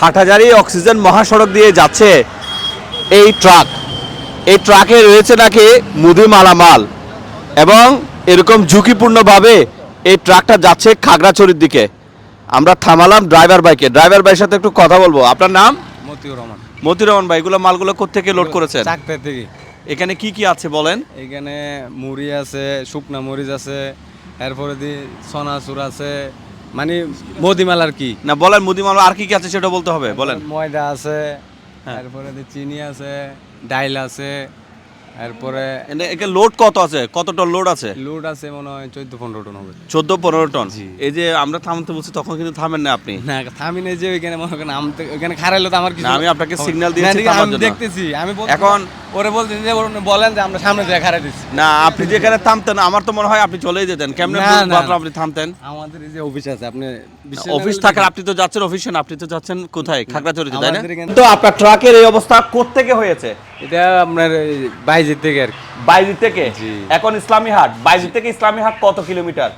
Hathazari oxygen মহাসড়ক দিয়ে যাচ্ছে এই ট্রাক। এই ট্রাকে রয়েছে নাকি মুদি মালামাল এবং এরকম ঝুঁকিপূর্ণভাবে এই ট্রাকটা যাচ্ছে খাগড়াছড়ির দিকে। আমরা থামালাম ড্রাইভার বাইকে ড্রাইভার ভাইয়ের সাথে একটু কথা বলব। আপনার নাম? মতিউর রহমান। মতির রহমান ভাই এগুলো মালগুলো কোথেকে লোড করেছেন? থেকে। এখানে কি কি আছে বলেন? এখানে মুড়ি আছে শুকনা মরিচ আছে এরপরে দি সনাচুর আছে মানে মদিমাল আর কি? না বলেন মুদি মাল আর কি কি আছে সেটা বলতে হবে বলেন। ময়দা আছে তারপরে এরপরে চিনি আছে ডাইল আছে এরপরে এনে- এখানে লোড কত আছে? কত টন লোড আছে? লোড আছে মনে হয় চোদ্দ পনেরো টন হবে। চোদ্দ পনেরো টন। এই যে আমরা থামতে বলছি তখন কিন্তু থামেন না আপনি। না থামি নেই যে ওইখানে মনে করেন আমতে ওইখানে খারাইলো তো আমার কিছু না, আমি আপনাকে সিগন্যাল signal না, দিয়েছি আমি দেখতেছি আমি এখন- ওরে যে বলেন যে আমরা সামনে দিয়ে দিচ্ছি। না আপনি যেখানে থামতেন আমার তো মনে হয় আপনি চলেই যেতেন। কেমনে। আপনি থামতেন? আমাদের এই যে অফিস আছে আপনি অফিস থাকার আপনি তো যাচ্ছেন অফিসে না আপনি তো যাচ্ছেন কোথায়? খাগড়াছড়িতে তাই না? তো আপনার ট্রাকের এই অবস্থা কোত্থেকে হয়েছে? এটা আপনার বাইজের থেকে আর থেকে? এখন ইসলামী হাট। বাইজি থেকে ইসলামী হাট কত কিলোমিটার?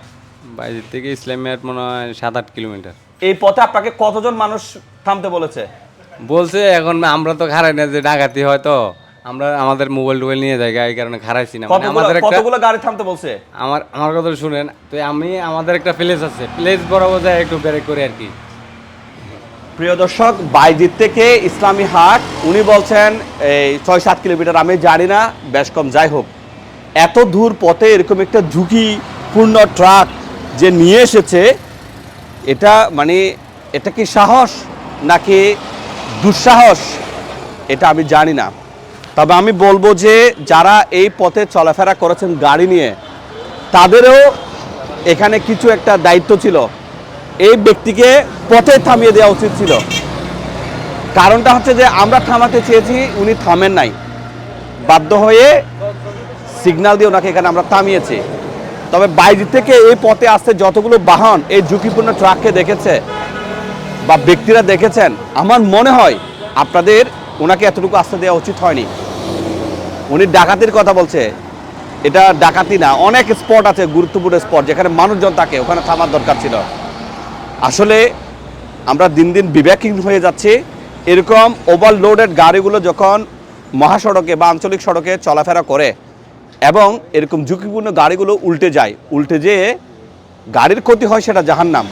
বাইজের থেকে ইসলামিয়াট মনে হয় সাত আট কিলোমিটার। এই পথে আপনাকে কতজন মানুষ থামতে বলেছে? বলছে এখন আমরা তো খারাই না যে ডাকাতি হয় তো। আমরা আমাদের মোবাইল টোবাইল নিয়ে যাই এই কারণে খারাইছি না। মানে আমাদের একটা কতগুলো গাড়ি থামতে বলছে? আমার আমার কথা শুনেন তো আমি আমাদের একটা প্লেস আছে। প্লেস বরাবর যায় একটু ব্রেক করে আর কি। প্রিয় দর্শক বাইজিৎ থেকে ইসলামী হাট উনি বলছেন এই ছয় সাত কিলোমিটার আমি জানি না বেশ কম যাই হোক। এত দূর পথে এরকম একটা ঝুঁকিপূর্ণ ট্রাক যে নিয়ে এসেছে এটা মানে এটা কি সাহস নাকি দুঃসাহস? এটা আমি জানি না। তবে আমি বলব যে যারা এই পথে চলাফেরা করেছেন গাড়ি নিয়ে, তাদেরও এখানে কিছু একটা দায়িত্ব ছিল। এই ব্যক্তিকে পথে থামিয়ে দেওয়া উচিত ছিল। কারণটা হচ্ছে যে আমরা থামাতে চেয়েছি, উনি থামেন নাই। বাধ্য হয়ে সিগন্যাল দিয়ে ওনাকে এখানে আমরা থামিয়েছি। তবে বাইরে থেকে এই পথে আসতে যতগুলো বাহন এই ঝুঁকিপূর্ণ ট্রাককে দেখেছে বা ব্যক্তিরা দেখেছেন, আমার মনে হয় আপনাদের ওনাকে এতটুকু আসতে দেওয়া উচিত হয়নি। উনি ডাকাতির কথা বলছে। এটা ডাকাতি না, অনেক স্পট আছে, গুরুত্বপূর্ণ স্পট, যেখানে মানুষজন থাকে, ওখানে থামার দরকার ছিল। আসলে আমরা দিন দিন বিবেকহীন হয়ে যাচ্ছি। এরকম ওভারলোডেড গাড়িগুলো যখন মহাসড়কে বা আঞ্চলিক সড়কে চলাফেরা করে এবং এরকম ঝুঁকিপূর্ণ গাড়িগুলো উল্টে যায়, উল্টে যেয়ে গাড়ির ক্ষতি হয় সেটা জাহান নাম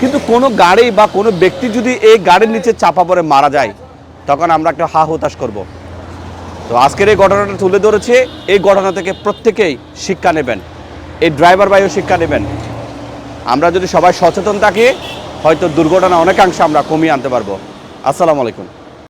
কিন্তু কোনো গাড়ি বা কোনো ব্যক্তি যদি এই গাড়ির নিচে চাপা পড়ে মারা যায়, তখন আমরা একটা হা হতাশ করব। তো আজকের এই ঘটনাটা তুলে ধরেছে, এই ঘটনা থেকে প্রত্যেকেই শিক্ষা নেবেন। এই ড্রাইভার ভাইও শিক্ষা নেবেন। আমরা যদি সবাই সচেতন থাকি, হয়তো দুর্ঘটনা অনেকাংশে আমরা কমিয়ে আনতে পারব। আসসালামু আলাইকুম।